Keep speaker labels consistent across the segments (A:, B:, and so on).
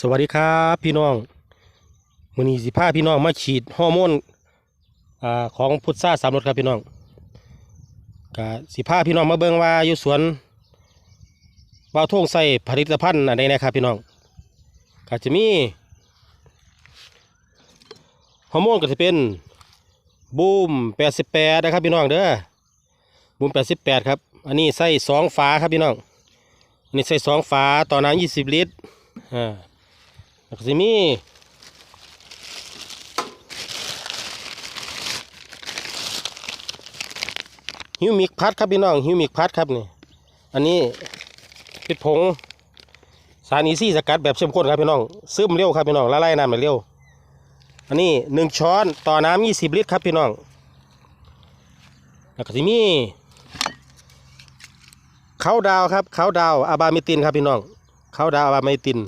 A: สวัสดีครับพี่น้องมือนี้สิพาพี่น้องมาฉีดฮอร์โมนอของพุทธาสามรสครับพี่น้องกะสิพาพี่น้องมาเบิ่งว่าอยู่สวนว่าวทงใส่ผลิตภัณฑ์อะไรนะครับพี่น้องก็จะมีฮอร์โมนก็จะเป็นบูม88นะครับพี่น้องเด้อบูม88ครับอันนี้ใส่สองฝาครับพี่น้องอันนี้ใส่สองฝาต่อน้ำ20ลิตรอ่า แล้วก็สิมีฮิวมิกพัดครับพี่น้องฮิวมิกพัดครับนี่อันนี้เป็นผงสารอีซี่สกัดแบบเข้มข้นครับพี่น้องซึมเร็วครับพี่น้องละลายน้ำเร็วอันนี้หนึ่งช้อนต่อน้ำยี่สิบลิตรครับพี่น้องแล้วก็สิมีเขาดาวครับเขาดาวอาบาเมตินครับพี่น้องเขาดาวอาบาเมติน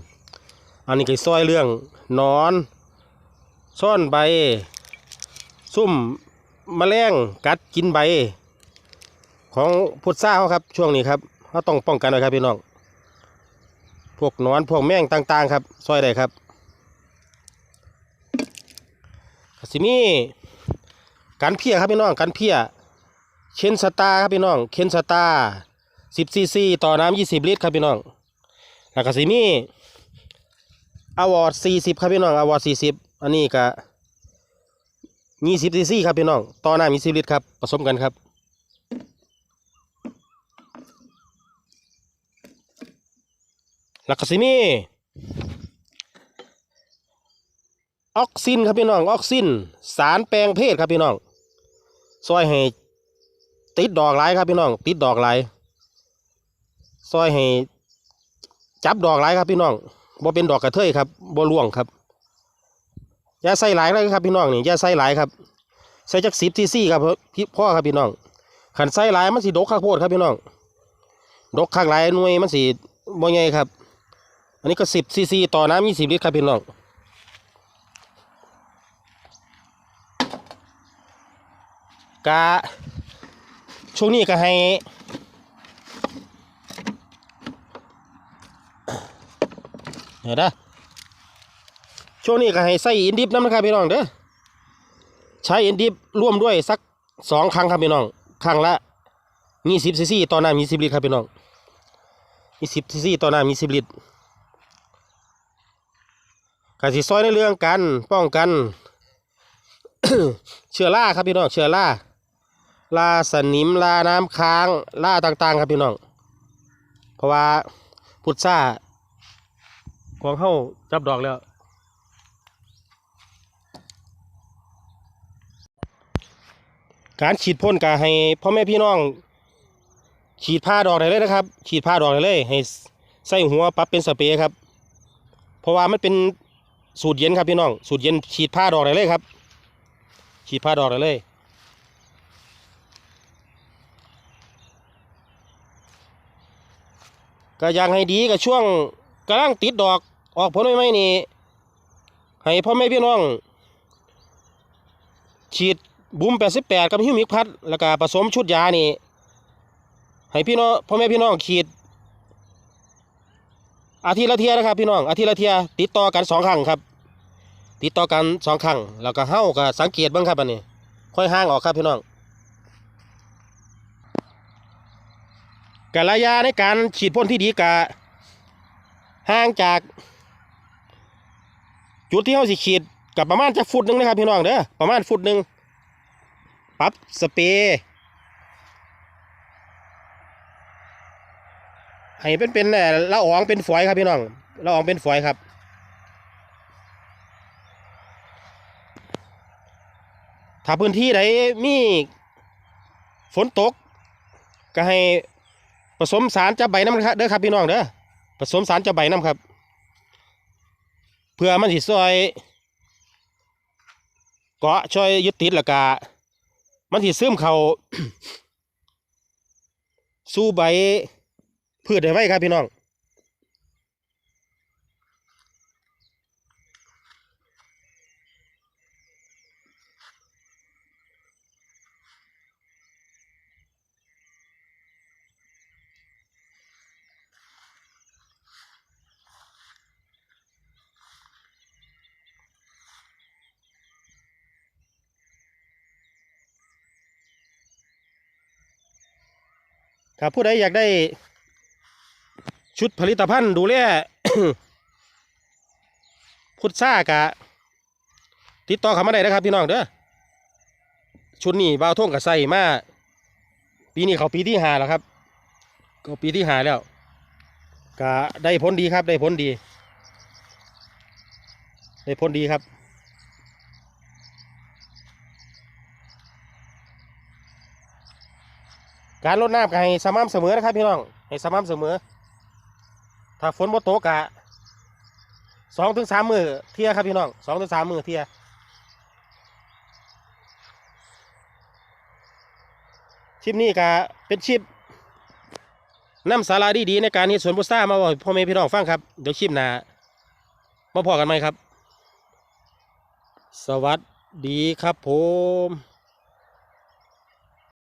A: อันนี้ก็ซอยเรื่องนอนซ่อนใบ ซุ่มมแมลงกัดกินใบ ของพุทราเขาครับ ช่วงนี้ครับเขาต้องป้องกันไว้ครับพี่น้องพวกนอนพวกแมงต่าง ๆ ครับซอยได้ครับกสิมีกันเพียครับพี่น้องกันเพียเคนสตาครับพี่น้องเคนสตาสิบซีซีต่อน้ำยี่สิบลิตรครับพี่น้องแล้วก็สิมี อวอร์ดสี่สิบครับพี่น้องอวอร์ดสี่สิบอันนี้ก็ยี่สิบซีซีครับพี่น้องต่อหน้ามีสิบลิตรครับผสมกันครับแล้วก็สิมีออกซินครับพี่น้องออกซิน สารแปลงเพศครับพี่น้องซอยให้ติดดอกหลายครับพี่น้อง ติดดอกหลายซอยให้จับดอกหลายครับพี่น้อง บ่เป็นดอกกระเทยครับบ่ล่วงครับอย่าใส่หลายเลยครับพี่น้องนี่อย่าใส่หลายครับใส่จักสิบซีซีครับพี่พ่อครับพี่น้องขันใส่หลายมันสิดกข้าวโพดครับพี่น้อง ดกข้างหลายหน่วยมันสิบ่ใหญ่ครับ อันนี้ก็สิบซีซีต่อน้ำยี่สิบลิตรครับพี่น้อง กะช่วงนี้ก็ให้ เดี๋ยวนะช่วงนี้ก็ให้ใส่อินดิฟน้ำนะครับพี่น้องเด้อใช้อินดิฟร่วมด้วยสักสองครั้งครับพี่น้องครั้งละยี่สิบซีซีต่อน้ำยี่สิบลิตรครับพี่น้องยี่สิบซีซีต่อน้ำยี่สิบลิตรกสิซอยในเรื่องกันป้องกัน เชื้อราครับพี่น้องเชื้อราลาสนิมลาน้ำค้างลาต่างๆ ครับพี่น้อง เพราะว่าพุทรา ของเข้าจับดอกแล้ว การฉีดพ่นกาให้พ่อแม่พี่น้อง ฉีดผ้าดอกได้เลยนะครับ ฉีดผ้าดอกได้เลย ให้ใส่หัวปรับเป็นสเปรย์ครับ เพราะว่ามันเป็นสูตรเย็นครับพี่น้อง สูตรเย็นฉีดผ้าดอกได้เลยครับ ฉีดผ้าดอกได้เลยก็ยากให้ดีกับช่วง กำลังติดดอกออกผลไม่ไม่นี่ให้พ่อแม่พี่น้อง ฉีดบุ้มแปดสิบแปดกับฮิวมิกพัดแล้วก็ผสมชุดยานี่ ให้พี่น้องพ่อแม่พี่น้องฉีดอาทิตย์ละเทียนะครับพี่น้องอาทิตย์ละเทียติดต่อกันสองครั้งครับ ติดต่อกันสองครั้งแล้วก็เฮ้าก็สังเกตบ้างครับอันนี้ ค่อยห่างออกครับพี่น้องกระยะในการฉีดพ่นที่ดีกะ ห่างจาก จุดที่เขาสิฉีดกับประมาณจะฟุตหนึ่งนะครับพี่น้องเด้อประมาณฟุตหนึ่งปับสเปรย์ให้เป็นเป็นเอ่ละอองเป็นฝอยครับพี่น้องละอองเป็นฝอยครับถ้าพื้นที่ใดมีฝนตก ก็ให้ผสมสารจับใบน้ำครับเด้อครับพี่น้องเด้อ ผสมสารจับใบน้ำครับ เพื่อมันสิซอยเกาะช่วยยึดติดแล้วก็มันสิซึมเขาสู้ใบพืชได้ไว้ครับพี่น้อง ครับผู้ใดอยากได้ชุดผลิตภัณฑ์ดูแลพุทธซ่ากะ ติดต่อเขามาได้นะครับพี่น้องเด้อชุดนี้บ่าวท่งกับใส่มาปีนี้เขาปีที่หาแล้วครับ ก็ปีที่หาแล้วก็ได้ผลดีครับ ได้ผลดี ได้ผลดีครับ การลดน้ำก็ให้สม่ำเสมอนะครับพี่น้องให้สม่ำเสมอ ถ้าฝนบ่ตกกะสองถึงสามมือเที่ยครับพี่น้องสองถึงสามมือเที่ยชิปนี้ก็เป็นชิปน้ำสาระดีๆในการเฮ็ดสวนพุทรามาบอกพ่อแม่พี่น้องฟังครับเดี๋ยวชิปหนามาพอกันไหมครับ สวัสดีครับผม